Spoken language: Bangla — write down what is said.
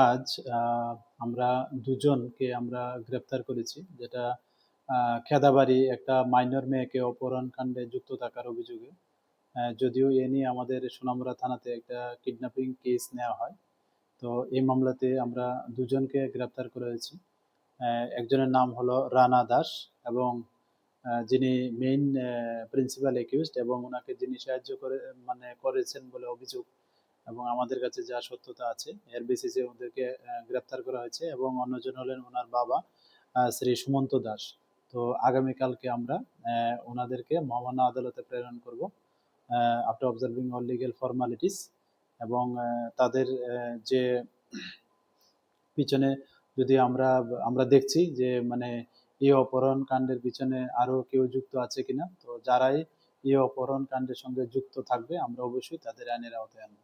আজ আমরা দুজনকে আমরা গ্রেপ্তার করেছি, যেটা খেদাবাড়ি একটা মাইনর মেয়েকে অপহরণ কাণ্ডে যুক্ত থাকার অভিযোগে। যদিও এ নিয়ে আমাদের সোনামুড়া থানাতে একটা কিডন্যাপিং কেস নেওয়া হয়, তো এই মামলাতে আমরা দুজনকে গ্রেপ্তার করেছি। একজনের নাম হলো রানা দাস এবং যিনি মেইন প্রিন্সিপাল একিউজড এবং ওনাকে যিনি সাহায্য করে মানে করেছেন বলে অভিযোগ এবং আমাদের কাছে যা সত্যতা আছে, এর বেসিসে ওদেরকে গ্রেপ্তার করা হয়েছে এবং অন্যজন হলেন ওনার বাবা শ্রী সুমন্ত দাস। তো আগামীকালকে আমরা ওনাদেরকে মহামান্য আদালতে প্রেরণ করব after observing all legal formalities এবং তাদের যে পিছনে যদি আমরা আমরা দেখছি যে মানে এই অপহরণ কাণ্ডের পিছনে আরও কেউ যুক্ত আছে কিনা, তো যারাই এই অপহরণ কাণ্ডের সঙ্গে যুক্ত থাকবে, আমরা অবশ্যই তাদের আইনের আওতায় আনব।